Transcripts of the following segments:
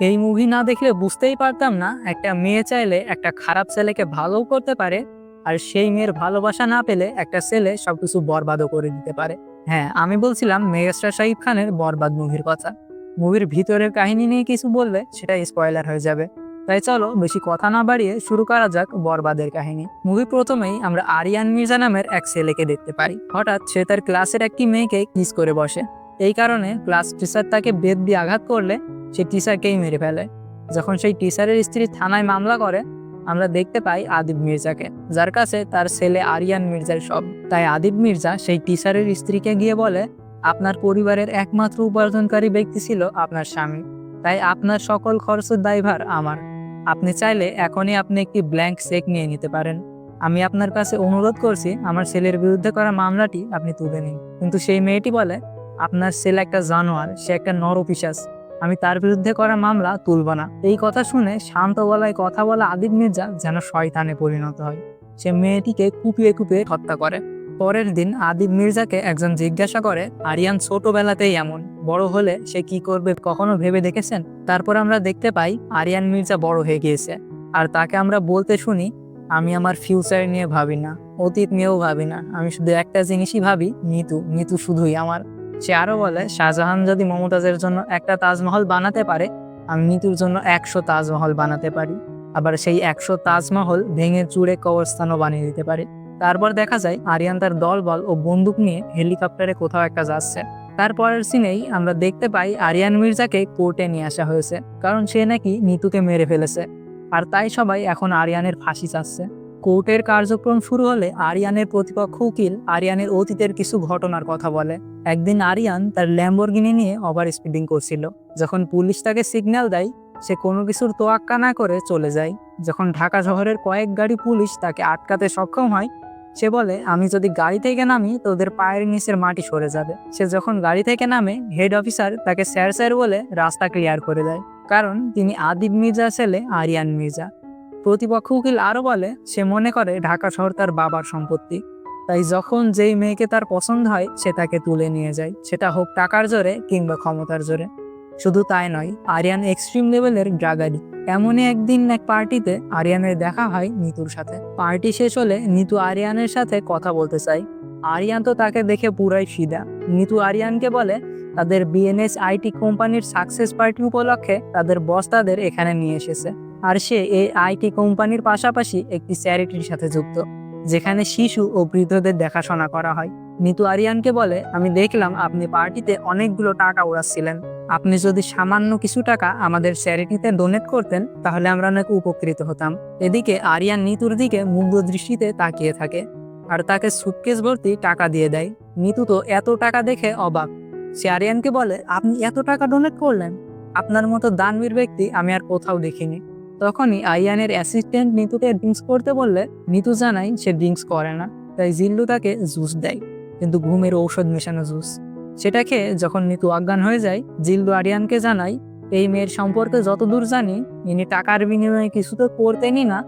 এই মুভি না দেখলে বুঝতেই পারতাম না, একটা মেয়ে চাইলে একটা খারাপ ছেলেকে ভালোও করতে পারে আর সেই মেয়ের ভালোবাসা না পেলে একটা ছেলে সবকিছু বরবাদও করে দিতে পারে। হ্যাঁ আমি বলছিলাম মেগাস্টার শাহিদ খানের বরবাদ মুভির কথা। মুভির ভিতরের কাহিনী নিয়ে কিছু বললে সেটা স্পয়লার হয়ে যাবে। তাই চলো, বেশি কথা না বাড়িয়ে শুরু করা যাক বরবাদের কাহিনী। মুভি প্রথমেই আমরা আরিয়ান মির্জা নামের এক ছেলেকে দেখতে পারি। হঠাৎ সে তার ক্লাসের একটি মেয়েকে কিস করে বসে। এই কারণে ক্লাস টিচার তাকে বেদ দিয়ে আঘাত করলে সে টিচারকেই মেরে ফেলে। যখন সেই টিচারের স্ত্রী থানায় মামলা করে, আমরা দেখতে পাই আদিব মির্জাকে। যার কাছে তার ছেলে আরিয়ান মির্জার সব। তাই আদিব মির্জা সেই টিচারের স্ত্রীকে গিয়ে বলে, আপনার পরিবারের একমাত্র উপার্জনকারী ব্যক্তি ছিল আপনার স্বামী। তাই আপনার সকল খরচের দায়ভার আমার। আপনি চাইলে এখনই আপনি একটি ব্ল্যাঙ্ক চেক নিয়ে নিতে পারেন। আমি আপনার কাছে অনুরোধ করছি, আমার ছেলের বিরুদ্ধে করা মামলাটি আপনি তুলে নিন। কিন্তু সেই মেয়েটি বলে আপনার ছেলে একটা জানোয়ার, সে একটা নরপিশাস আমি তার বিরুদ্ধে করা মামলা তুলব না। এই কথা শুনে শান্ত গলায় কথা বলা আদিব মির্জা যেন শয়তানে পরিণত হয়। সে মেয়েটিকে কুপিয়ে কুপিয়ে হত্যা করে। পরের দিন আদিব মির্জাকে একজন জিজ্ঞাসা করে, আরিয়ান ছোটবেলাতেই এমন। বড় হলে সে কি করবে, কখনো ভেবে দেখেছেন? তারপর আমরা দেখতে পাই, আরিয়ান মির্জা বড় হয়ে গিয়েছে। আর তাকে আমরা বলতে শুনি, আমি আমার ফিউচার নিয়ে ভাবি না, অতীত নিয়েও ভাবি না। আমি শুধু একটা জিনিসই ভাবি নিতু নিতু শুধুই আমার। সে আরও বলে, শাহজাহান যদি মমতাজের জন্য একটা তাজমহল বানাতে পারে, আমি নিতুর জন্য একশো তাজমহল বানাতে পারি। আবার সেই একশো তাজমহল ভেঙে চুড়ে কবরস্থানও বানিয়ে দিতে পারে। তারপর দেখা যায়, আরিয়ান তার দলবল ও বন্দুক নিয়ে হেলিকপ্টারে কোথাও একটা যাচ্ছে। তারপরের সিনেই আমরা দেখতে পাই, আরিয়ান মির্জাকে কোর্টে নিয়ে আসা হয়েছে, কারণ সে নাকি নিতুকে মেরে ফেলেছে। আর তাই সবাই এখন আরিয়ানের ফাঁসি চাচ্ছে। কোর্টের কার্যক্রম শুরু হলে আরিয়ানের প্রতিপক্ষ উকিল আরিয়ানের অতীতের কিছু ঘটনার কথা বলে। একদিন আরিয়ান তার ল্যাম্বরগিনি নিয়ে ওভার স্পিডিং করছিল। যখন পুলিশ তাকে সিগন্যাল দেয়, সে কোনো কিছুর তোয়াক্কা না করে চলে যায়। যখন ঢাকা শহরের কয়েক গাড়ি পুলিশ তাকে আটকাতে সক্ষম হয়, সে বলে, আমি যদি গাড়ি থেকে নামি তো ওদের পায়ের নিচের মাটি সরে যাবে। সে যখন গাড়ি থেকে নামে, হেড অফিসার তাকে স্যার স্যার বলে রাস্তা ক্লিয়ার করে দেয়। কারণ তিনি আদিব মির্জা ছেলে আরিয়ান মির্জা। প্রতিপক্ষ উকিল আরও বলে, সে মনে করে ঢাকা শহর তার বাবার সম্পত্তি। তাই যখন যেই মেয়েকে তার পছন্দ হয়, সে তাকে তুলে নিয়ে যায়। সেটা হোক টাকার জোরে কিংবা ক্ষমতার জোরে। শুধু তাই নয়, আরিয়ান এক্সট্রিম লেভেলের ড্রাগারি এমনই একদিন এক পার্টিতে আরিয়ানের দেখা হয় নিতুর সাথে। পার্টি শেষ হলে নিতু আরিয়ানের সাথে কথা বলতে চাই আরিয়ান তো তাকে দেখে পুরাই ফিদা নিতু আরিয়ানকে বলে, তাদের বিএনএস আইটি কোম্পানির সাকসেস পার্টি উপলক্ষে তাদের বস তাদের এখানে নিয়ে এসেছে। আর সে এই আইটি কোম্পানির পাশাপাশি একটি চ্যারিটির সাথে যুক্ত, যেখানে শিশু ও বৃদ্ধদের দেখাশোনা করা হয়। নিতু আরিয়ানকে বলে, আমি দেখলাম আপনি পার্টিতে অনেকগুলো টাকা উড়াচ্ছিলেন। আপনি যদি সামান্য কিছু টাকা আমাদের চ্যারিটিতে ডোনেট করতেন, তাহলে আমরা অনেক উপকৃত হতাম। এদিকে আরিয়ান নিতুর দিকে মুগ্ধ দৃষ্টিতে তাকিয়ে থাকে আর তাকে সুটকেস ভর্তি টাকা দিয়ে দেয়। নিতু তো এত টাকা দেখে অবাক। সে আরিয়ানকে বলে, আপনি এত টাকা ডোনেট করলেন? আপনার মতো দানবীর ব্যক্তি আমি আর কোথাও দেখিনি। তখনই আইয়ানের অ্যাসিস্ট্যান্ট নিতুকে ড্রিঙ্কস করতে বললে, নিতু জানাই সে ড্রিঙ্কস করে না, তাই জিল্লু তাকে জুস দেয়, কিন্তু ঘুমের ঔষধ মেশানো জুস সেটা খেয়ে যখন নিতু অজ্ঞান হয়ে যায়, জিল্লু আরিয়ানকে জানাই এই মেয়ের সম্পর্কে যতদূর জানি, ইনি টাকার বিনিময়ে কিছু তো করতেনই না,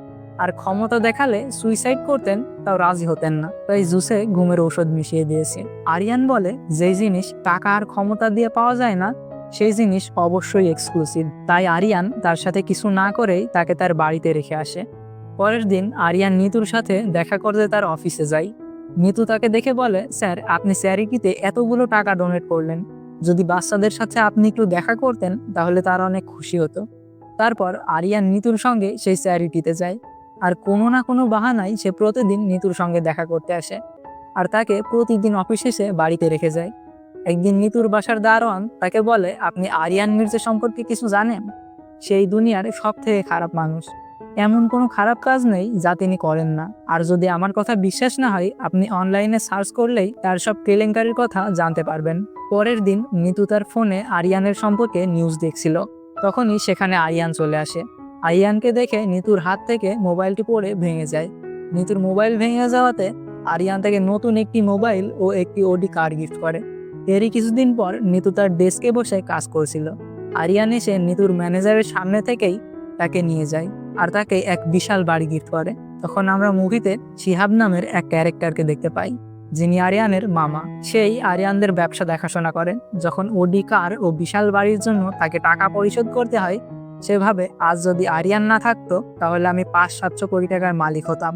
আর ক্ষমতা দেখালে সুইসাইড করতেন, তাও রাজি হতেন না। তাই জুসে ঘুমের ঔষধ মিশিয়ে দিয়েছে। আরিয়ান বলে, যেই জিনিস টাকা আর ক্ষমতা দিয়ে পাওয়া যায় না সেই জিনিস অবশ্যই এক্সক্লুসিভ তাই আরিয়ান তার সাথে কিছু না করেই তাকে তার বাড়িতে রেখে আসে। পরের দিন আরিয়ান নিতুর সাথে দেখা করতে তার অফিসে যায়। নিতু তাকে দেখে বলে, স্যার, আপনি চ্যারিটিতে এতগুলো টাকা ডোনেট করলেন। যদি বাচ্চাদের সাথে আপনি একটু দেখা করতেন, তাহলে তারা অনেক খুশি হতো। তারপর আরিয়ান নিতুর সঙ্গে সেই চ্যারিটিতে যায়। আর কোনো না কোনো বাহানায় সে প্রতিদিন নিতুর সঙ্গে দেখা করতে আসে। আর তাকে প্রতিদিন অফিস এসে বাড়িতে রেখে যায়। একদিন নিতুর বাসার দারোয়ান তাকে বলে, আপনি আরিয়ান মির্জা সম্পর্কে কিছু জানেন? সেই দুনিয়ার সব থেকে খারাপ মানুষ। এমন কোনো খারাপ কাজ নেই যা তিনি করেন না। আর যদি আমার কথা বিশ্বাস না হয়, আপনি অনলাইনে সার্চ করলেই তার সব কেলেঙ্কারির কথা জানতে পারবেন। পরের দিন নিতু তার ফোনে আরিয়ানের সম্পর্কে নিউজ দেখছিল। তখনই সেখানে আরিয়ান চলে আসে। আরিয়ানকে দেখে নিতুর হাত থেকে মোবাইলটি পড়ে ভেঙে যায়। নিতুর মোবাইল ভেঙে যাওয়াতে আরিয়ান তাকে নতুন একটি মোবাইল ও একটি ওডি কার গিফট করে। এরই কিছুদিন পর নিতু তার ডেস্কে বসে কাজ করছিল। আরিয়ান এসে নিতুর ম্যানেজারের সামনে থেকেই তাকে নিয়ে যায় আর তাকে এক বিশাল বাড়ি গিফট করে। তখন আমরা মুভিতে শিহাব নামের এক ক্যারেক্টারকে দেখতে পাই, যিনি আরিয়ানের মামা। সেই আরিয়ানদের ব্যবসা দেখাশোনা করেন। যখন ওডি, কার ও বিশাল বাড়ির জন্য তাকে টাকা পরিশোধ করতে হয়, সেভাবে আজ যদি আরিয়ান না থাকতো, তাহলে আমি পাঁচ সাতশো কোটি টাকার মালিক হতাম।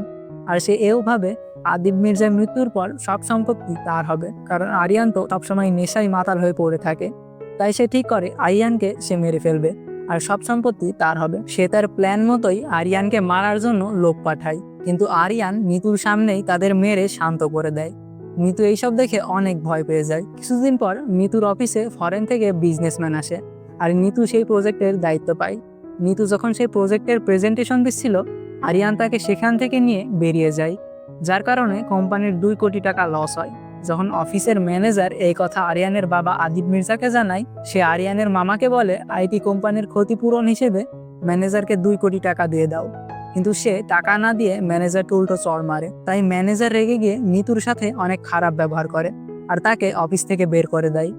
আর সে এও ভাবে আদিব মির্জার মৃত্যুর পর সব সম্পত্তি তার হবে। কারণ আরিয়ান তো সবসময় নেশায় মাতাল হয়ে পড়ে থাকে। তাই সে ঠিক করে আরিয়ানকে সে মেরে ফেলবে। আর সব সম্পত্তি তার হবে। সে তার প্ল্যান মতোই আরিয়ানকে মারার জন্য লোক পাঠায়। কিন্তু আরিয়ান মিতুর সামনেই তাদের মেরে শান্ত করে দেয়। মিতু এইসব দেখে অনেক ভয় পেয়ে যায়। কিছুদিন পর মিতুর অফিসে ফরেন থেকে বিজনেসম্যান আসে। আর নিতু সেই প্রজেক্টের দায়িত্ব পায়। নিতু যখন সেই প্রজেক্টের প্রেজেন্টেশন দিচ্ছিল, আরিয়ান তাকে সেখান থেকে নিয়ে বেরিয়ে যায়। যার কারণে কোম্পানির দুই কোটি টাকা লস হয়। যখন অফিসের ম্যানেজার এই কথা আরিয়ানের বাবা আদিব মির্জাকে জানায়, সে আরিয়ানের মামাকে বলে, আইটি কোম্পানির ক্ষতিপূরণ হিসেবে ম্যানেজারকে দুই কোটি টাকা দিয়ে দাও। কিন্তু সে টাকা না দিয়ে ম্যানেজারকে উল্টো চড় মারে। তাই ম্যানেজার রেগে গিয়ে নিতুর সাথে অনেক খারাপ ব্যবহার করে আর তাকে অফিস থেকে বের করে দেয়।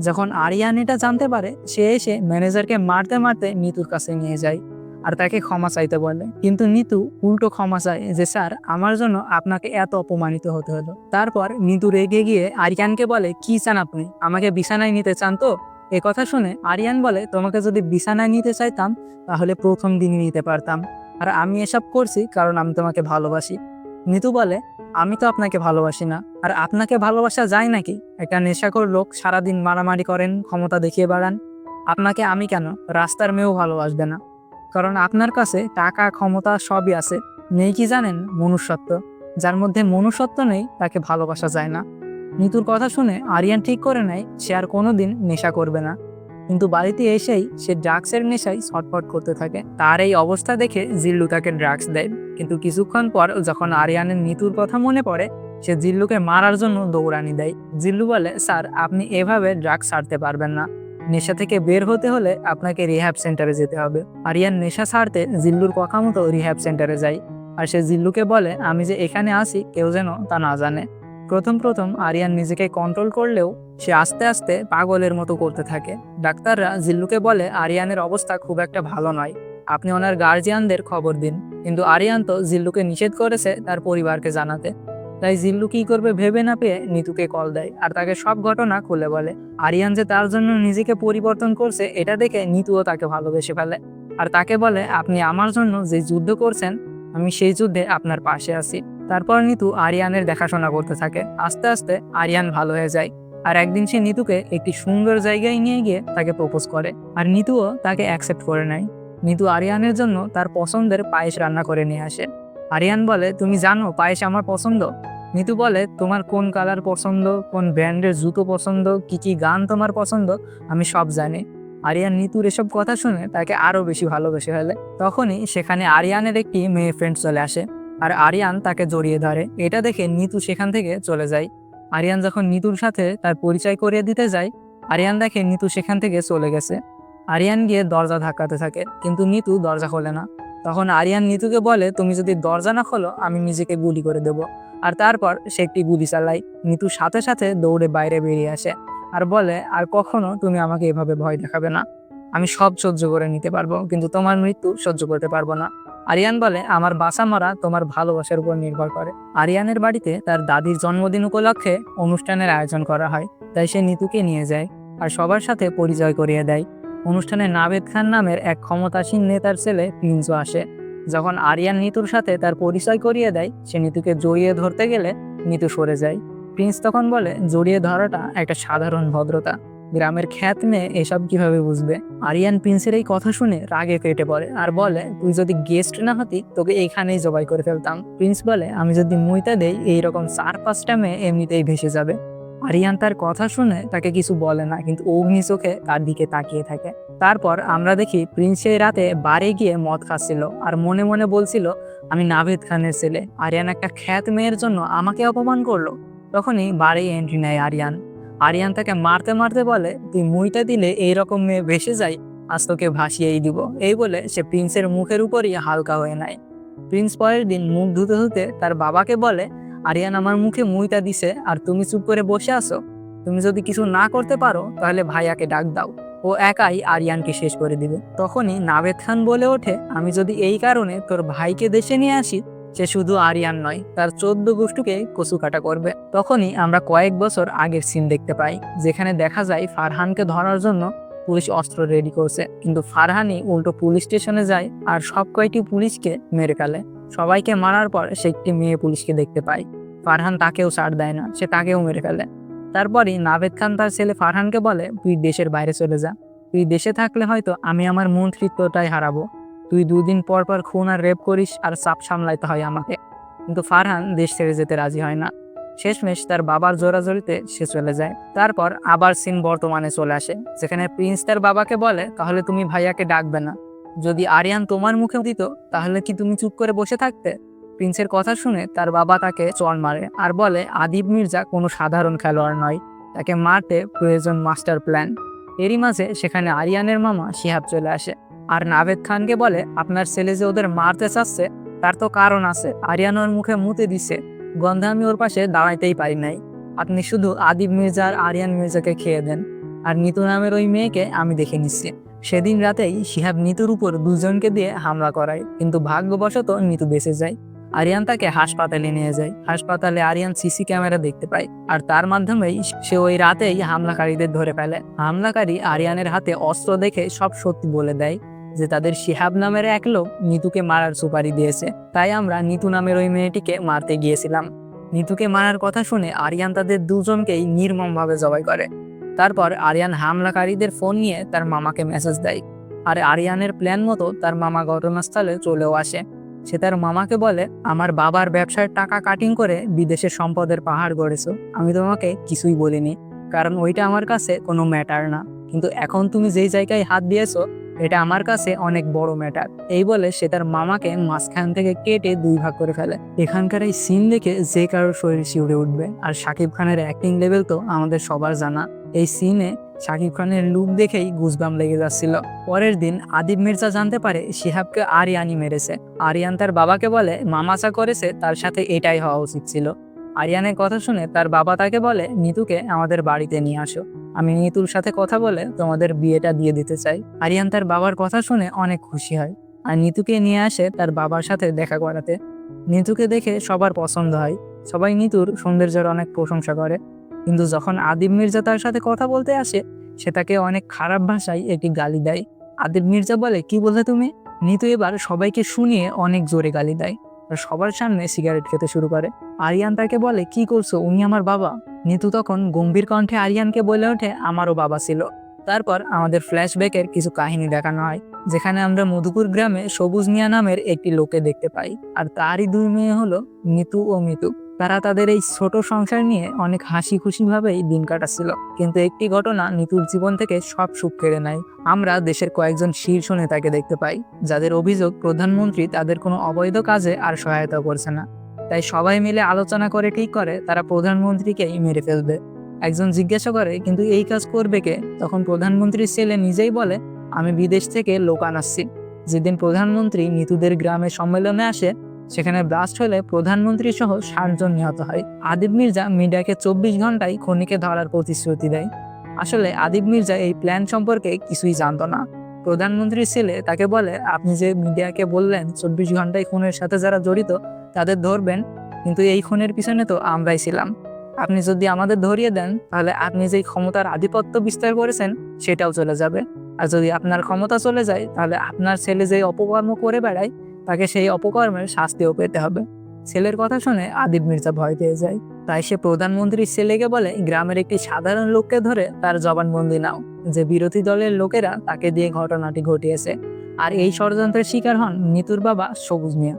যখন আরিয়ান এটা জানতে পারে, সে এসে ম্যানেজারকে মারতে মারতে নিতুর কাছে নিয়ে যায়। আর তাকে ক্ষমা চাইতে বলে কিন্তু নিতু উল্টো ক্ষমা চায় যে, স্যার, আমার জন্য আপনাকে এত অপমানিত হতে হলো। তারপর নিতু রেগে গিয়ে আরিয়ানকে বলে, কি চান আপনি? আমাকে বিছানায় নিতে চান তো? এ কথা শুনে আরিয়ান বলে, তোমাকে যদি বিছানায় নিতে চাইতাম, তাহলে প্রথম দিনই নিতে পারতাম। আর আমি এসব করছি কারণ আমি তোমাকে ভালোবাসি। নিতু বলে, আমি তো আপনাকে ভালোবাসি না। আর আপনাকে ভালোবাসা যায় নাকি? একটা নেশাখোর লোক সারাদিন মারামারি করেন, ক্ষমতা দেখিয়ে বাড়ান। আপনাকে আমি কেন? রাস্তার মেয়েও ভালোবাসবে না। কারণ আপনার কাছে টাকা, ক্ষমতা সবই আছে। নেই কি জানেন? মনুষ্যত্ব। যার মধ্যে মনুষ্যত্ব নেই, তাকে ভালোবাসা যায় না। নিতুর কথা শুনে আরিয়ান ঠিক করে নেয়, সে আর কোনোদিন নেশা করবে না। কিন্তু বাড়িতে এসেই সে ড্রাগসের নেশায় ছটফট করতে থাকে। তার এই অবস্থা দেখে জিল্লু তাকে ড্রাগস দেয়। কিন্তু কিছুক্ষণ পর যখন আরিয়ানের নিতুর কথা মনে পড়ে, সে জিল্লুকে মারার জন্য দৌড়ানি দেয়। জিল্লু বলে, স্যার, আপনি এভাবে ড্রাগস ছাড়তে পারবেন না। নেশা থেকে বের হতে হলে আপনাকে রিহ্যাব সেন্টারে যেতে হবে। আরিয়ান নেশা ছাড়তে জিল্লুর কথা মতো রিহ্যাব সেন্টারে যায় আর সে জিল্লুকে বলে, আমি যে এখানে আসি কেউ যেন তা না জানে। প্রথম প্রথম আরিয়ান নিজেকে কন্ট্রোল করলেও সে আস্তে আস্তে পাগলের মতো করতে থাকে। ডাক্তাররা জিল্লুকে বলে, আরিয়ানের অবস্থা খুব একটা ভালো নয়। আপনি ওনার গার্জিয়ানদের খবর দিন। কিন্তু আরিয়ান তো জিল্লুকে নিষেধ করেছে তার পরিবারকে জানাতে। তাই জিল্লু কি করবে ভেবে না পেয়ে নিতুকে কল দেয় আর তাকে সব ঘটনা খুলে বলে। আরিয়ান যে তার জন্য নিজেকে পরিবর্তন করছে, এটা দেখে নিতুও তাকে ভালোবেসে ফেলে। আর তাকে বলে, আপনি আমার জন্য যে যুদ্ধ করছেন, আমি সেই যুদ্ধে আপনার পাশে আছি। তারপর নিতু আরিয়ানের দেখাশোনা করতে থাকে। আস্তে আস্তে আরিয়ান ভালো হয়ে যায়। আর একদিন সে নিতুকে একটি সুন্দর জায়গায় নিয়ে গিয়ে তাকে প্রপোজ করে। আর নিতুও তাকে অ্যাকসেপ্ট করে নেয়। নিতু আরিয়ানের জন্য তার পছন্দের পায়েস রান্না করে নিয়ে আসে। আরিয়ান বলে, তুমি জানো পায়েস আমার পছন্দ? নিতু বলে, তোমার কোন কালার পছন্দ? কোন ব্র্যান্ডের জুতো পছন্দ? কি কি গান তোমার পছন্দ? আমি সব জানি। আরিয়ান নিতুর এসব কথা শুনে তাকে আরও বেশি ভালোবেসে ফেলে। তখনই সেখানে আরিয়ানের একটি মেয়ে ফ্রেন্ড চলে আসে আর আরিয়ান তাকে জড়িয়ে ধরে। এটা দেখে নিতু সেখান থেকে চলে যায়। আরিয়ান যখন নিতুর সাথে তার পরিচয় করিয়ে দিতে যায়, আরিয়ান দেখে নিতু সেখান থেকে চলে গেছে। আরিয়ান গিয়ে দরজা ধাক্কাতে থাকে, কিন্তু নিতু দরজা খোলে না। তখন আরিয়ান নিতুকে বলে, তুমি যদি দরজা না খোলো, আমি নিজেকে গুলি করে দেব। আর তারপর সে একটি গুলি চালায়। নিতু সাথে সাথে দৌড়ে বাইরে বেরিয়ে আসে আর বলে, আর কখনো তুমি আমাকে এভাবে ভয় দেখাবে না। আমি সব সহ্য করে নিতে পারব, কিন্তু তোমার মৃত্যু সহ্য করতে পারব না। আরিয়ান বলে, আমার বাসা মারা তোমার ভালোবাসার উপর নির্ভর করে। আরিয়ানের বাড়িতে তার দাদির জন্মদিন উপলক্ষে অনুষ্ঠানের আয়োজন করা হয়, তাই সে নিতুকে নিয়ে যায় আর সবার সাথে পরিচয় করিয়ে দেয়। অনুষ্ঠানে নাবেদ খান নামের এক ক্ষমতাসীন নেতার ছেলে প্রিন্সও আসে। যখন আরিয়ান নিতুর সাথে তার পরিচয় করিয়ে দেয়, সে নিতুকে জড়িয়ে ধরতে গেলে নিতু সরে যায়। প্রিন্স তখন বলে, জড়িয়ে ধরাটা একটা সাধারণ ভদ্রতা। গ্রামের খ্যাত মেয়ে এসব কীভাবে বুঝবে? আরিয়ান প্রিন্সের এই কথা শুনে রাগে কেটে পড়ে আর বলে, তুই যদি গেস্ট না হতি, তোকে এইখানেই জবাই করে ফেলতাম। প্রিন্স বলে, আমি যদি মুইতা দেই, এইরকম চার পাঁচটা মেয়ে এমনিতেই ভেসে যাবে। আরিয়ান তার কথা শুনে তাকে কিছু বলে না, কিন্তু অগ্নি চোখে তার দিকে তাকিয়ে থাকে। তারপর আমরা দেখি প্রিন্স সেই রাতে বারে গিয়ে মদ খাচ্ছিল আর মনে মনে বলছিল, আমি নাভেদ খানের ছেলে। আরিয়ান একটা খ্যাত মেয়ের জন্য আমাকে অপমান করল। তখনই বাড়ি এন্ট্রি নেয় আরিয়ান। আরিয়ান তাকে মারতে মারতে বলে, তুই মুইটা দিলে এইরকম মেয়ে ভেসে যায় আজ তোকে ভাসিয়েই দিব। এই বলে সে প্রিন্সের মুখের উপরই হালকা হয়ে নেয়। প্রিন্স পরের দিন মুখ ধুতে ধুতে তার বাবাকে বলে আরিয়ান আমার মুখে মুইটা দিছে, আর তুমি চুপ করে বসে আছো? তুমি যদি কিছু না করতে পারো, তাহলে ভাইয়াকে ডাক দাও। ও একাই আরিয়ানকে শেষ করে দিবে। তখনই নাভেদ খান বলে ওঠে, আমি যদি এই কারণে তোর ভাইকে দেশে নিয়ে আসি, সে শুধু আরিয়ান নয়, তার চোদ্দ গোষ্ঠীকে কচু কাটা করবে। তখনই আমরা কয়েক বছর আগের সিন দেখতে পাই, যেখানে দেখা যায় ফারহানকে ধরার জন্য পুলিশ অস্ত্র রেডি করছে। কিন্তু ফারহানি উল্টো পুলিশ স্টেশনে যায়, আর সব কয়টি পুলিশকে মেরে ফেলে। সবাইকে মারার পর সে একটি মেয়ে পুলিশকে দেখতে পায়। ফারহান তাকেও ছাড় দেয় না, সে তাকেও মেরে ফেলে। তারপরই নাভেদ খান তার ছেলে ফারহানকে বলে, তুই দেশের বাইরে চলে যা। তুই দেশে থাকলে হয়তো আমি আমার মন্ত্রিত্বটাই হারাবো। তুই দুদিন পর পর খুন আর রেপ করিস আর চাপ সামলাইতে হয় আমাকে। কিন্তু ফারহান দেশ ছেড়ে যেতে রাজি হয় না। শেষমেশ তার বাবার জোরাজোরিতে সে চলে যায়। তারপর আবার সিন বর্তমানে চলে আসে, যেখানে প্রিন্স তার বাবাকে বলে, তাহলে তুমি ভাইয়াকে ডাকবে না। যদি আরিয়ান তোমার মুখে দিত, তাহলে কি তুমি চুপ করে বসে থাকতে? প্রিন্সের কথা শুনে তার বাবা তাকে চড় মারে আর বলে, আদিব মির্জা কোনো সাধারণ খেলোয়াড় নয়। তাকে মারতে প্রয়োজন মাস্টার প্ল্যান এরই মাঝে সেখানে আরিয়ানের মামা শিহাব চলে আসে আর নাভেদ খানকে বলে, আপনার ছেলে যে ওদের মারতে চাচ্ছে, তার তো কারণ আছে। আরিয়ান ওর মুখে মুতে দিছে। গন্ধে আমি ওর পাশে দাঁড়াইতেই পারি নাই। আপনি শুধু আদিব মির্জা আর আরিয়ান মির্জাকে খেয়ে দেন। আর নিতু নামের ওই মেয়েকে আমি দেখে নিচ্ছি। সেদিন রাতেই শিহাব নিতুর উপর দুজনকে দিয়ে হামলা করায়, কিন্তু ভাগ্যবশত নিতু বেঁচে যায়। আরিয়ান তাকে হাসপাতালে নিয়ে যায়। হাসপাতালে আরিয়ান সিসি ক্যামেরা দেখতে পায়, আর তার মাধ্যমেই সে ওই রাতেই হামলাকারীদের ধরে ফেলে। হামলাকারী আরিয়ানের হাতে অস্ত্র দেখে সব সত্যি বলে দেয় যে তাদের শিহাব নামের এক লোক নিতুকে মারার সুপারি দিয়েছে। তাই আমরা নিতু নামের ওই মেয়েটিকে মারতে গিয়েছিলাম। নিতুকে মারার কথা শুনে আরিয়ান তাদের দুজনকেই নির্মমভাবে জবাই করে। তারপর আরিয়ান হামলাকারীদের ফোন নিয়ে তার মামাকে মেসেজ দেয়। আর আরিয়ানের প্ল্যান মতো তার মামা ঘটনাস্থলে চলেও আসে। সে তার মামাকে বলে, আমার বাবার ব্যবসার টাকা কাটিং করে বিদেশে সম্পদের পাহাড় গড়েছো। আমি তোমাকে কিছুই বলিনি। কারণ ওইটা আমার কাছে কোনো ম্যাটার না। কিন্তু এখন তুমি যেই জায়গায় হাত দিয়েছ, এটা আমার কাছে অনেক বড় ম্যাটার এই বলে সে তার মামাকে মাঝখান থেকে কেটে দুই ভাগ করে ফেলে। এখানকার এই সিন দেখে যে কারোর শরীর শিউরে উঠবে। আর শাকিব খানের অ্যাক্টিং লেভেল তো আমাদের সবার জানা। এই সিনে শাকিব খানের লুক দেখেই গুজবাম লেগে যাচ্ছিল। পরের দিন আদিব মির্জা জানতে পারে শিহাবকে আরিয়ানি মেরেছে। আরিয়ান তার বাবাকে বলে মামাচা করেছে তার সাথে এটাই হওয়া উচিত ছিল। আরিয়ানের কথা শুনে তার বাবা তাকে বলে নিতুকে আমাদের বাড়িতে নিয়ে আসো। আমি নিতুর সাথে কথা বলে তোমাদের বিয়েটা দিয়ে দিতে চাই। আরিয়ান তার বাবার কথা শুনে অনেক খুশি হয় আর নিতুকে নিয়ে আসে তার বাবার সাথে দেখা করাতে। নিতুকে দেখে সবার পছন্দ হয়। সবাই নিতুর সৌন্দর্যের অনেক প্রশংসা করে। কিন্তু যখন আদিব মির্জা তার সাথে কথা বলতে আসে, সে তাকে অনেক খারাপ ভাষায় একটি গালি দেয়। আদিব মির্জা বলে, কি বললে তুমি? নিতু এবার সবাইকে শুনিয়ে অনেক জোরে গালি দেয়। সবার সামনে সিগারেট খেতে শুরু করে। আরিয়ান তাকে বলে, কি করছ? উনি আমার বাবা। নিতু তখন গম্ভীর কণ্ঠে আরিয়ানকে বলে ওঠে, আমারও বাবা ছিল। তারপর আমাদের ফ্ল্যাশব্যাকের কিছু কাহিনী দেখানো হয়, যেখানে আমরা মধুপুর গ্রামে সবুজ মিয়া নামের একটি লোকে দেখতে পাই। আর তারই দুই মেয়ে হলো নিতু ও মিতু। তারা তাদের এই ছোট সংসার নিয়ে অনেক হাসি খুশি ভাবেই দিন কাটাচ্ছিল। কিন্তু একটি ঘটনা নিতুর জীবন থেকে সব সুখ কেড়ে নেয়। আমরা দেশের কয়েকজন শীর্ষ নেতাকে দেখতে পাই, যাদের অভিযোগ প্রধানমন্ত্রী তাদের কোনো অবৈধ কাজে আর সহায়তা করছে না। তাই সবাই মিলে আলোচনা করে ঠিক করে, তারা প্রধানমন্ত্রীকেই মেরে ফেলবে। একজন জিজ্ঞাসা করে, কিন্তু এই কাজ করবে কে? তখন প্রধানমন্ত্রীর ছেলে নিজেই বলে, আমি বিদেশ থেকে লোক আনাচ্ছি। যেদিন প্রধানমন্ত্রী নিতুদের গ্রামে সম্মেলনে আসে সেখানে ব্লাস্ট হলে প্রধানমন্ত্রী সহ ষাটজন নিহত হয়। আদিব মির্জা মিডিয়াকে চব্বিশ ঘন্টায় খনিকে ধরার প্রতিশ্রুতি দেয়। আসলে আদিব মির্জা এই প্ল্যান সম্পর্কে কিছুই জানতো না। প্রধানমন্ত্রীর ছেলে তাকে বলে, আপনি যে মিডিয়াকে বললেন, চব্বিশ ঘন্টায় খুনের সাথে যারা জড়িত, তাদের ধরবেন, কিন্তু এই খুনের পিছনে তো আমরাই ছিলাম। আপনি যদি আমাদের ধরিয়ে দেন, তাহলে আপনি যেই ক্ষমতার আধিপত্য বিস্তার করেছেন, সেটাও চলে যাবে। আর যদি আপনার ক্ষমতা চলে যায়, তাহলে আপনার ছেলে যে অপকর্ম করে বেড়ায় তাকে সেই অপকর্মের শাস্তিও পেতে হবে। ছেলের কথা শুনে আদিব মির্জা ভয় পেয়ে যায়। তাই সে প্রধানমন্ত্রীর ছেলেকে বলে, গ্রামের একটি সাধারণ লোককে ধরে তার জবানবন্দি নাও। যে বিরোধী দলের লোকেরা তাকে দিয়ে ঘটনাটি ঘটিয়েছে। আর এই ষড়যন্ত্রের শিকার হন নিতুর বাবা সবুজ মিয়া।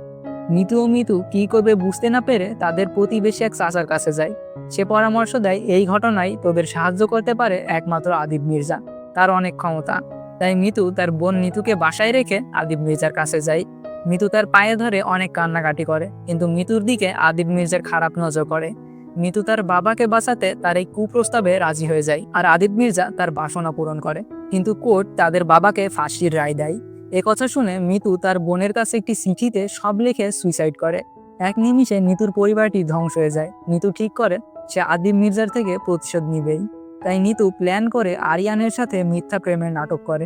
নিতু ও মিতু কি করবে বুঝতে না পেরে তাদের প্রতিবেশী এক চাচার কাছে যায়। সে পরামর্শ দেয়, এই ঘটনায় তোদের সাহায্য করতে পারে একমাত্র আদিব মির্জা। তার অনেক ক্ষমতা। তাই মিতু তার বোন নিতুকে বাসায় রেখে আদিব মির্জার কাছে যায়। মিতু তার পায়ে ধরে অনেক কান্নাকাটি করে, কিন্তু মিতুর দিকে আদিব মির্জার খারাপ নজর করে। মিতু তার বাবাকে বাঁচাতে তার এই কুপ্রস্তাবে রাজি হয়ে যায়, আর আদিব মির্জা তার বাসনা পূরণ করে। কিন্তু কোর্ট তাদের বাবাকে ফাঁসির রায় দেয়। কথা শুনে মিতু তার বোনের কাছে একটি চিঠিতে সব লিখে সুইসাইড করে। এক নিমিষে নিতুর পরিবারটি ধ্বংস হয়ে যায়। নিতু ঠিক করে, সে আদিব মির্জার থেকে প্রতিশোধ নিবেই। তাই নিতু প্ল্যান করে আরিয়ানের সাথে মিথ্যা প্রেমের নাটক করে।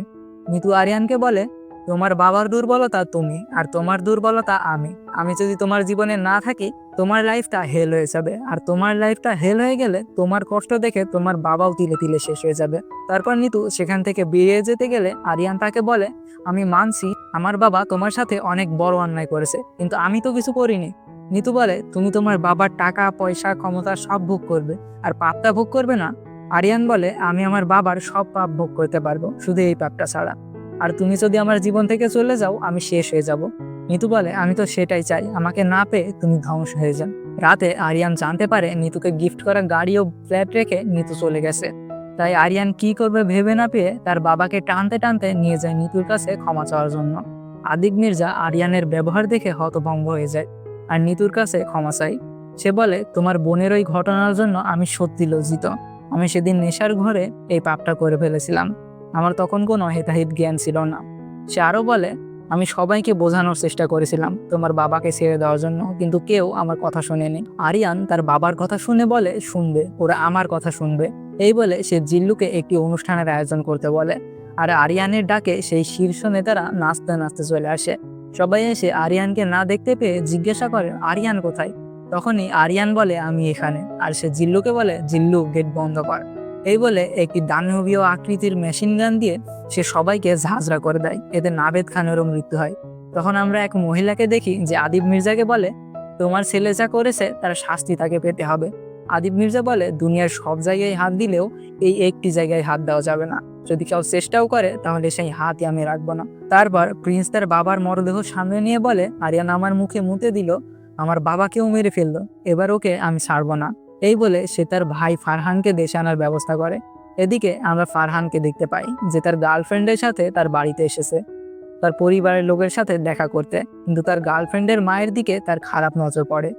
নিতু আরিয়ানকে বলে তোমার বাবার দুর্বলতা তুমি আর তোমার দুর্বলতা আমি। আমি যদি তোমার জীবনে না থাকি, তোমার লাইফটা হেল হয়ে যাবে। আর তোমার লাইফটা হেল হয়ে গেলে তোমার কষ্ট দেখে তোমার বাবাও তিলে তিলে শেষ হয়ে যাবে। তারপর নিতু সেখান থেকে বেরিয়ে যেতে গেলে আরিয়ান তাকে বলে, আমি মানছি আমার বাবা তোমার সাথে অনেক বড় অন্যায় করেছে, কিন্তু আমি তো কিছু করিনি। নিতু বলে, তুমি তোমার বাবার টাকা, পয়সা, ক্ষমতা সব ভোগ করবে, আর পাপটা ভোগ করবে না? আরিয়ান বলে, আমি আমার বাবার সব পাপ ভোগ করতে পারব, শুধু এই পাপটা ছাড়া। আর তুমি যদি আমার জীবন থেকে চলে যাও, আমি শেষ হয়ে যাব। নিতু বলে, আমি তো সেটাই চাই। আমাকে না পেয়ে তুমি ধ্বংস হয়ে যান রাতে আরিয়ান জানতে পারে নিতুকে গিফট করা গাড়ি ও ফ্ল্যাট রেখে নিতু চলে গেছে। তাই আরিয়ান কি করবে ভেবে না পেয়ে তার বাবাকে টানতে টানতে নিয়ে যায় নিতুর কাছে ক্ষমা চাওয়ার জন্য। আদিক মির্জা আরিয়ানের ব্যবহার দেখে হতভম্ব হয়ে যায় আর নিতুর কাছে ক্ষমা চাই সে বলে, তোমার বোনের ওই ঘটনার জন্য আমি সত্যি লজ্জিত। আমি সেদিন নেশার ঘরে এই পাপটা করে ফেলেছিলাম। আমার তখন কোনো হেতাহিত জ্ঞান ছিল না। সে আরও বলে, আমি সবাইকে বোঝানোর চেষ্টা করেছিলাম তোমার বাবাকে ছেড়ে দেওয়ার জন্য, কিন্তু কেউ আমার কথা শোনেনি। আরিয়ান তার বাবার কথা শুনে বলে, শুনবে, ওরা আমার কথা শুনবে। এই বলে সে জিল্লুকে একটি অনুষ্ঠানের আয়োজন করতে বলে, আর আরিয়ানের ডাকে সেই শীর্ষ নেতারা নাচতে নাচতে চলে আসে। সবাই এসে আরিয়ানকে না দেখতে পেয়ে জিজ্ঞাসা করে, আরিয়ান কোথায়? তখনই আরিয়ান বলে, আমি এখানে। আর সে জিল্লুকে বলে, জিল্লু গেট বন্ধ কর। এই বলে একটি দানবীয় আকৃতির মেশিন গান দিয়ে সে সবাইকে ঝাঁঝরা করে দেয়। এতে নাবেদ খানেরও মৃত্যু হয়। তখন আমরা এক মহিলাকে দেখি যে আদিব মির্জাকে বলে, তোমার ছেলে যা করেছে, তার শাস্তি তাকে পেতে হবে। আদিব মির্জা বলে, দুনিয়ার সব জায়গায় হাত দিলেও এই একটি জায়গায় হাত দেওয়া যাবে না। যদি কেউ চেষ্টাও করে, তাহলে সেই হাতই আমি রাখব না। তারপর প্রিন্স তার বাবার মরদেহ সামনে নিয়ে বলে, আরিয়ান আমার মুখে মুতে দিল, আমার বাবাকেও মেরে ফেলল, এবার ওকে আমি ছাড়বো না। এই বলে সে তার ভাই ফারহানকে দেশে আনার ব্যবস্থা করে। এদিকে আমরা ফারহানকে দেখতে পাই, যে তার গার্লফ্রেন্ডের সাথে তার বাড়িতে এসেছে। তার পরিবারের লোকের সাথে দেখা করতে, কিন্তু তার গার্লফ্রেন্ডের মায়ের দিকে তার খারাপ নজর পড়ে।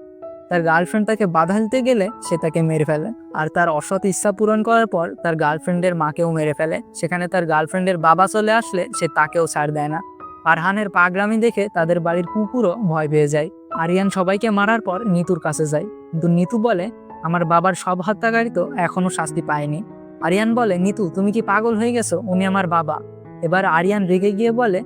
তার গার্লফ্রেন্ড তাকে বাধা দিতে গেলে সে তাকে মেরে ফেলে, আর তার অসৎ ইচ্ছা পূরণ করার পর তার গার্লফ্রেন্ডের মাকেও মেরে ফেলে। সেখানে তার গার্লফ্রেন্ডের বাবা চলে আসলে সে তাকেও ছাড় দেয় না। ফারহানের পাগরামি দেখে তাদের বাড়ির কুকুরও ভয় পেয়ে যায়। আরিয়ান সবাইকে মারার পর নিতুর কাছে যায়, কিন্তু নিতু বলে আমার বাবার সব হত্যাকারী তো এখনও শাস্তি পায়নি। আরিয়ান বলে, নিতু, তুমি কি পাগল হয়ে গেছো? উনি আমার বাবা। এবার আরিয়ান রেগে গিয়ে বলে,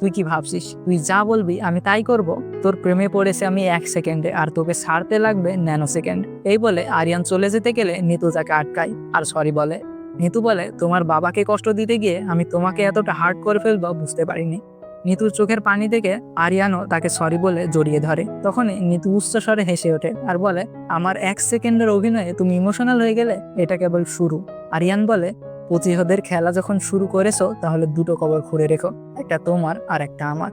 তুই কি ভাবছিস? তুই যা বলবি, আমি তাই করব। তোর প্রেমে পড়েছে আমি এক সেকেন্ডে, আর তোকে ছাড়তে লাগবে ন্যানো সেকেন্ড। এই বলে আরিয়ান চলে যেতে গেলে নিতু তাকে আটকায়। আর সরি বলে। নিতু বলে, তোমার বাবাকে কষ্ট দিতে গিয়ে আমি তোমাকে এতটা হার্ট করে ফেলব, বুঝতে পারিনি। নিতুর চোখের পানি দেখে আরিয়ানও তাকে সরি বলে জড়িয়ে ধরে। তখনই নিতু উচ্চস্বরে হেসে ওঠে আর বলে, আমার এক সেকেন্ডের অভিনয়ে তুমি ইমোশনাল হয়ে গেলে এটা কেবল শুরু। আরিয়ান বলে প্রতিহদের খেলা যখন শুরু করেছ, তাহলে দুটো কবর খুঁড়ে রেখো, একটা তোমার আর একটা আমার।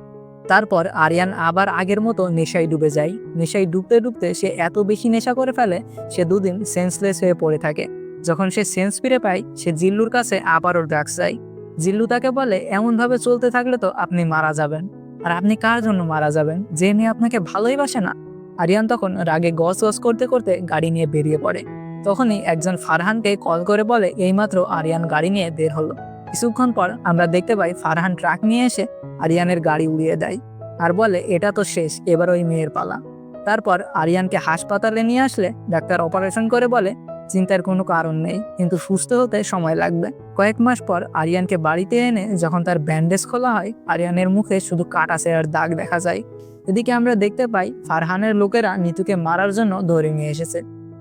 তারপর আরিয়ান আবার আগের মতো নেশায় ডুবে যায়। নেশায় ডুবতে ডুবতে সে এত বেশি নেশা করে ফেলে, সে দুদিন সেন্সলেস হয়ে পড়ে থাকে। যখন সে সেন্স ফিরে পায়, সে জিল্লুর কাছে আবারও ড্রাগস যায়। জিল্লু তাকে বলে, এমনভাবে চলতে থাকলে তো আপনি মারা যাবেন। আর আপনি কার জন্য মারা যাবেন? যে মেয়ে আপনাকে ভালোই বাসে না। আরিয়ান তখন রাগে গস গস করতে করতে গাড়ি নিয়ে বেরিয়ে পড়ে। তখনই একজন ফারহানকে কল করে বলে, এইমাত্র আরিয়ান গাড়ি নিয়ে বের হলো। কিছুক্ষণ পর আমরা দেখতে পাই ফারহান ট্রাক নিয়ে এসে আরিয়ানের গাড়ি উড়িয়ে দেয়। আর বলে, এটা তো শেষ, এবার ওই মেয়ের পালা। তারপর আরিয়ানকে হাসপাতালে নিয়ে আসলে ডাক্তার অপারেশন করে বলে চিন্তার কোনো কারণ নেই, কিন্তু সুস্থ হতে সময় লাগবে। কয়েক মাস পর আরিয়ানকে বাড়িতে এনে যখন তার ব্যান্ডেজ খোলা হয়, আরিয়ানের মুখে শুধু কাটা সেরার দাগ দেখা যায়। এদিকে আমরা দেখতে পাই ফারহানের লোকেরা নিতুকে মারার জন্য ধরে নিয়ে এসেছে।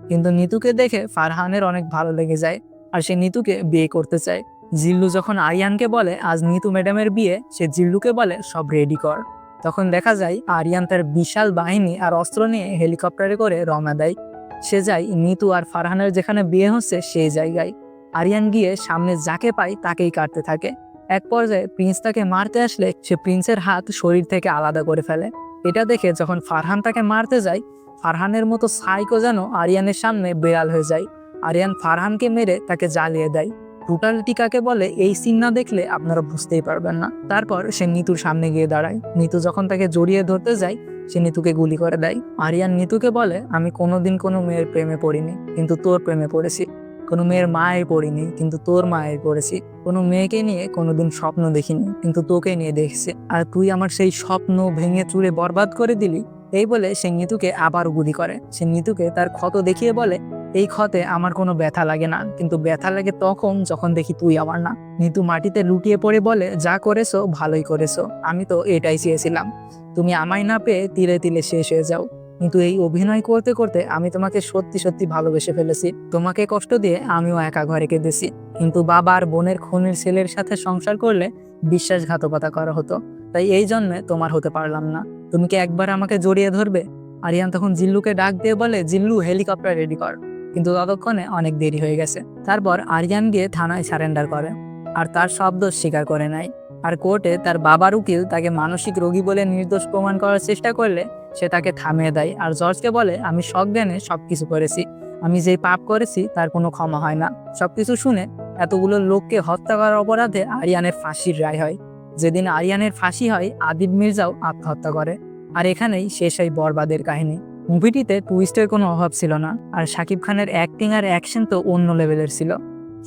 কিন্তু নিতুকে দেখে ফারহানের অনেক ভালো লেগে যায় আর সে নিতুকে বিয়ে করতে চায়। জিল্লু যখন আরিয়ানকে বলে, আজ নিতু ম্যাডামের বিয়ে সে জিল্লুকে বলে, সব রেডি কর। তখন দেখা যায় আরিয়ান তার বিশাল বাহিনী আর অস্ত্র নিয়ে হেলিকপ্টারে করে রওনা দেয়। সে যায় নিতু আর ফারহানের যেখানে বিয়ে হচ্ছে সেই জায়গায়। আরিয়ান গিয়ে সামনে যাকে পায় তাকেই কাটতে থাকে। এক পর্যায়ে প্রিন্স তাকে মারতে আসলে সে প্রিন্সের হাত শরীর থেকে আলাদা করে ফেলে। এটা দেখে যখন ফারহান তাকে মারতে যায়, ফারহানের মতো সাইকো যেন আরিয়ানের সামনে বেড়াল হয়ে যায়। আরিয়ান ফারহানকে মেরে তাকে জ্বালিয়ে দেয়। ব্রুটালিটি টিকাকে বলে এই সিন না দেখলে আপনারা বুঝতেই পারবেন না। তারপর সে নিতুর সামনে গিয়ে দাঁড়ায়। নিতু যখন তাকে জড়িয়ে ধরতে যায় সে নিতুকে গুলি করে দেয়। আরিয়ান নিতুকে বলে, আমি কোনোদিন কোনো মেয়ের প্রেমে পড়িনি, কিন্তু তোর প্রেমে পড়েছি। কোনো মেয়ের মায়ের পড়িনি, কিন্তু তোর মায়ের পড়েছি। কোনো মেয়েকে নিয়ে কোনোদিন স্বপ্ন দেখিনি, কিন্তু তোকে নিয়ে দেখেছি। আর তুই আমার সেই স্বপ্ন ভেঙে চুরে বরবাদ করে দিলি? এই বলে সে নিতুকে আবার গুলি করে। সে নিতুকে তার ক্ষত দেখিয়ে বলে এই ক্ষতে আমার কোনো ব্যথা লাগে না, কিন্তু ব্যথা লাগে তখন যখন দেখি তুই আমার না। নিতু মাটিতে লুটিয়ে পড়ে বলে, যা করেছ ভালোই করেছ, আমি তো এটাই চেয়েছিলাম। তুমি আমায় না পেয়ে তিলে তিলে শেষ হয়ে যাও। কিন্তু এই অভিনয় করতে করতে আমি তোমাকে সত্যি সত্যি ভালোবেসে ফেলেছি। তোমাকে কষ্ট দিয়ে আমিও একা ঘরে কেঁদেছি। কিন্তু বাবা আর বোনের খুনির ছেলের সাথে সংসার করলে বিশ্বাসঘাতকতা করা হতো। তাই এই জন্মে তোমার হতে পারলাম না। তুমি কি একবার আমাকে জড়িয়ে ধরবে? আরিয়ান তখন জিল্লুকে ডাক দিয়ে বলে, জিল্লু, হেলিকপ্টার রেডি কর। কিন্তু ততক্ষণে অনেক দেরি হয়ে গেছে। তারপর আরিয়ান গিয়ে থানায় সারেন্ডার করে। আর তার শব্দ স্বীকার করে নেয়। আর কোর্টে তার বাবার উকিল তাকে মানসিক রোগী বলে নির্দোষ প্রমাণ করার চেষ্টা করলে সে তাকে থামিয়ে দেয়। আর জর্জকে বলে, আমি সজ্ঞানে সবকিছু করেছি। আমি যেই পাপ করেছি তার কোনো ক্ষমা হয় না। সবকিছু শুনে এতগুলো লোককে হত্যা করার অপরাধে আরিয়ানের ফাঁসির রায় হয়। যেদিন আরিয়ানের ফাঁসি হয়, আদিব মির্জাও আত্মহত্যা করে। আর এখানেই শেষ হয় বরবাদের কাহিনী। মুভিটিতে টুইস্টের কোনো অভাব ছিল না, আর শাকিব খানের অ্যাক্টিং আর অ্যাকশন তো অন্য লেভেলের ছিল।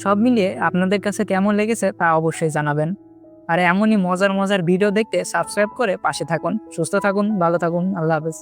সব মিলিয়ে আপনাদের কাছে কেমন লেগেছে তা অবশ্যই জানাবেন। আর এমনই মজার মজার ভিডিও দেখতে সাবস্ক্রাইব করে পাশে থাকুন। সুস্থ থাকুন, ভালো থাকুন, আল্লাহ হাফেজ।